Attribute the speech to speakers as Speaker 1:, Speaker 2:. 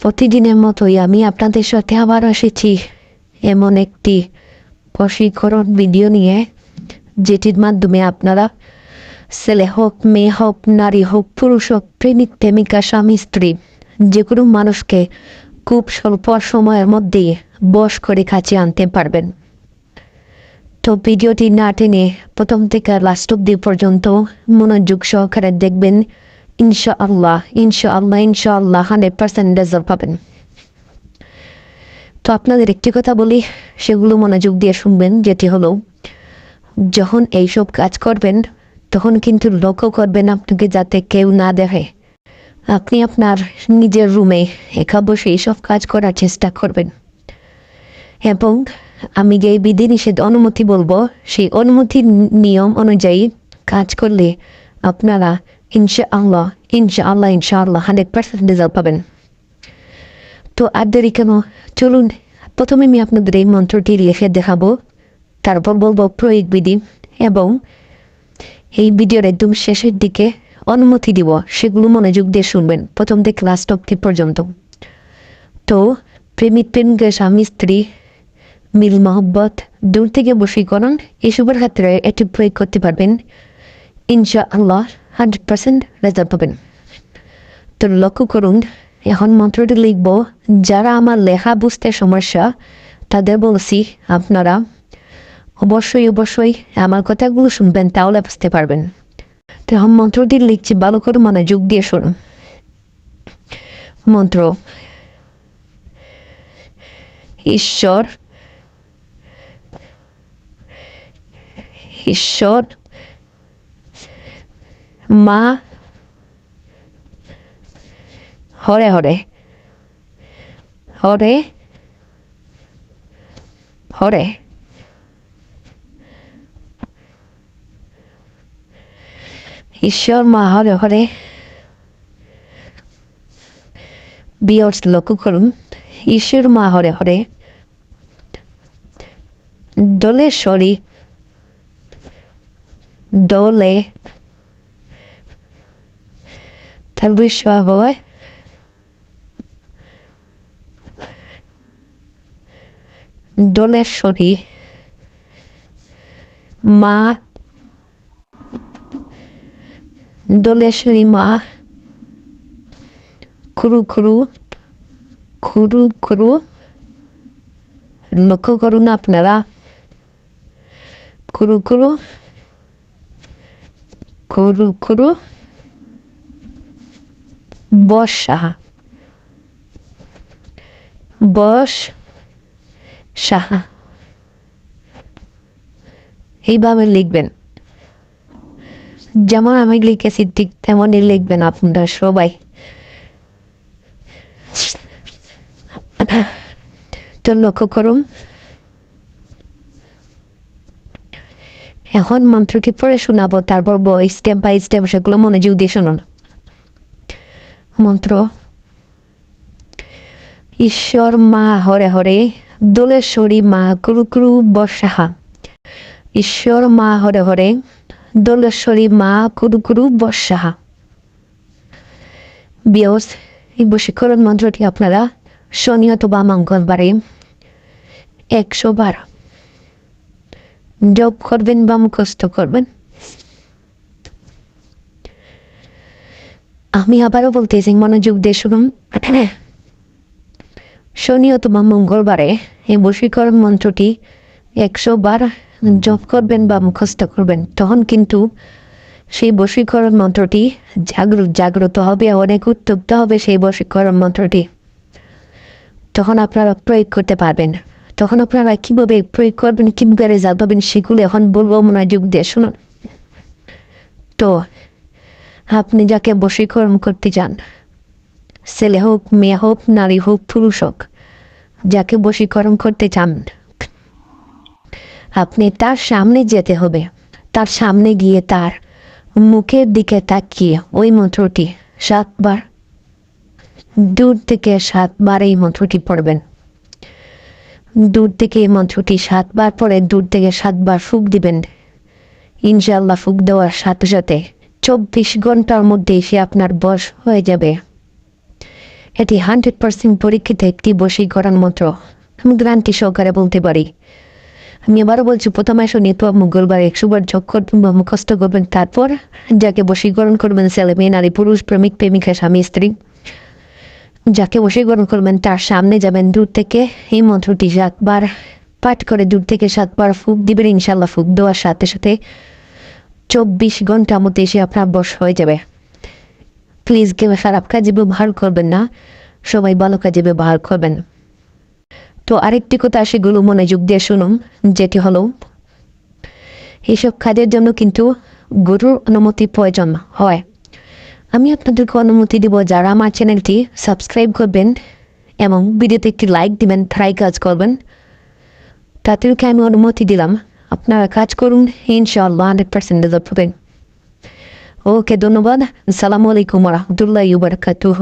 Speaker 1: প্রতিদিনের মতোই আমি আপনাদের সাথে আবার এসেছি এমন একটি প্রশিক্ষণ ভিডিও নিয়ে, যেটির মাধ্যমে আপনারা ছেলে হোক, মেয়ে হোক, নারী হোক, পুরুষ হোক, প্রেমিক, প্রেমিকা, স্বামী, স্ত্রী, যে কোনো মানুষকে খুব স্বল্প সময়ের মধ্যে বশ করে কাছে আনতে পারবেন। তো ভিডিওটি না টেনে প্রথম থেকে লাস্ট অব্দি পর্যন্ত মনোযোগ সহকারে দেখবেন। ইনশা আল্লাহ ইনশা আল্লাহ ইনশা আল্লাহ হান্ড্রেড পার্সেন্ট রেজাল্ট পাবেন। তো আপনাদের একটি কথা বলি, সেগুলো মনোযোগ দিয়ে শুনবেন, যেটি হলো, যখন এইসব কাজ করবেন, তখন কিন্তু লক্ষ্য করবেন আপনাকে যাতে কেউ না দেখে। আপনি আপনার নিজের রুমে একা বসে এইসব কাজ করার চেষ্টা করবেন। এবং আমি যে বিধিনিষেধ অনুমতি বলব, সেই অনুমতির নিয়ম অনুযায়ী কাজ করলে আপনারা ইনশা আল্লাহ ইনশা আল্লাহ ইনশা আল্লাহ হান্ড্রেড পার্সেন্ট রেজাল্ট পাবেন। তো আর দেরি কেন? চলুন, প্রথমে আমি আপনাদের এই মন্ত্রটি লিখে দেখাবো, তারপর বলব প্রয়োগ বিধি এবং এই ভিডিওর একদম শেষের দিকে অনুমতি দিব, সেগুলো মনোযোগ দিয়ে শুনবেন, প্রথম থেকে লাস্ট অব্দি পর্যন্ত। তো, প্রেমিক প্রেমিকের স্বামী স্ত্রী মিল, মহব্বত, দূর থেকে বশীকরণ, এসবের ক্ষেত্রে এটি প্রয়োগ করতে পারবেন। ইনশা আল্লাহ হান্ড্রেড পার্সেন্ট রেজাল্ট পাবেন। তো, লক্ষ্য করুন, এখন মন্ত্রটি লিখব, যারা আমার লেখা বুঝতে সমস্যা, তাদের বলছি, আপনারা অবশ্যই অবশ্যই আমার কথাগুলো শুনবেন, তাহলে বুঝতে পারবেন। তো মন্ত্রটি লিখছি, ভালো করে যোগ দিয়ে শুনুন মন্ত্র, ঈশ্বর ঈশ্বর, মা, হরে হরে হরে হরে। ঈশ্বর মা হরে বিয়র্স লক্ষ্য করুন ঈশ্বর মা হরে হরে দোলেশ্বরী দোলে Tarwishaboy. দোলেশ্বরী মা দোলেশ্বরী মা। খুরু খুরু খুরু খুরু। লক্ষ্য করুন আপনারা। খুরু খুরু খুরু খুরু। বসা বস সাহা এইভাবে লিখবেন। যেমন আমি লিখেছি ঠিক তেমনই লিখবেন আপনারা সবাই। তো লক্ষ্য করুন। এখন মন্ত্রটি পড়ে শোনাবো, তারপর স্টেপ বাই স্টেপ, সেগুলো মনোযোগ দিয়ে শুনুন। মন্ত্র, ঈশ্বর মা, হরে হরে, দোলেশ্বরী মা, কুরু কুরু বসাহা। ঈশ্বর মা, হরে হরে দোলেশ্বরী মা গুরু গুরু বসাহা বিয়স এই বশীকরণ মন্ত্রটি আপনারা শনি অথবা মঙ্গলবারে একশো বার জপ করবেন বা মুখস্থ করবেন। আমি আবারও বলতেছি মনোযোগ দিয়ে শুনুন। শনি অথবা মঙ্গলবারে এই বশীকরণ মন্ত্রটি একশো বার জপ করবেন বা মুখস্থ করবেন, তখন কিন্তু সেই বশীকরণ মন্ত্রটি জাগ্রত জাগ্রত হবে, অনেক উত্তপ্ত হবে সেই বশীকরণ মন্ত্রটি। তখন আপনারা প্রয়োগ করতে পারবেন। তখন আপনারা কীভাবে প্রয়োগ করবেন, কীভাবে রেজাল্ট পাবেন, সেগুলো এখন বলব মনোযোগ দিয়ে শুনুন তো, আপনি যাকে বশীকরণ করতে চান, ছেলে হোক, মেয়ে হোক, নারী হোক, পুরুষ হোক, যাকে বশীকরণ করতে চান আপনি তার সামনে যেতে হবে। তার সামনে গিয়ে তার মুখের দিকে তাকিয়ে ওই মন্ত্রটি সাতবার, দূর থেকে সাতবার এই মন্ত্রটি পড়বেন। দূর থেকে এই মন্ত্রটি সাতবার পরে দূর থেকে সাতবার ফুক দিবেন। ইনশাল্লাহ ফুক দেওয়ার সাথে সাথে চব্বিশ ঘণ্টার মধ্যে সে আপনার বশ হয়ে যাবে। এটি হান্ড্রেড পার্সেন্ট পরীক্ষিত একটি বশীকরণ মন্ত্র। আমি গ্রান্টি সহকারে বলতে পারি আমি আবারও বলছি, প্রথমে শনি তো মঙ্গলবার একশো বার যোগ করবেন বা মুখস্থ করবেন, তারপর যাকে বশীকরণ করবেন ছেলে মেয়ে, নারী, পুরুষ, প্রেমিক, প্রেমিকা, স্বামী, স্ত্রী, যাকে বশীকরণ করবেন, তার সামনে যাবেন, দূর থেকে এই মন্ত্রটি সাতবার পাঠ করে, দূর থেকে সাতবার ফুক দিবেন ইনশাল্লাহ ফুক দেওয়ার সাথে সাথে চব্বিশ ঘণ্টা মতো এসে আপনার বশ হয়ে যাবে। প্লিজ কেউ খারাপ কাজে ব্যবহার করবেন না, সবাই ভালো কাজে ব্যবহার করবেন। তো আরেকটি কথা সেগুলো মনোযোগ দিয়ে শুনুন যেটি হলো এইসব কাজের জন্য কিন্তু গুরুর অনুমতি প্রয়োজন হয়। আমি আপনাদেরকে অনুমতি দিব, যারা আমার চ্যানেলটি সাবস্ক্রাইব করবেন এবং ভিডিওতে একটি লাইক দিবেন ট্রাই কাজ করবেন, তাদেরকে আমি অনুমতি দিলাম। আপনারা কাজ করুন, ইনশাআল্লাহ হান্ড্রেড পার্সেন্ট রেজাল্ট পাবেন। ওকে, ধন্যবাদ। আসসালামু আলাইকুম রহমতুল্লাহ বারকাতুহ।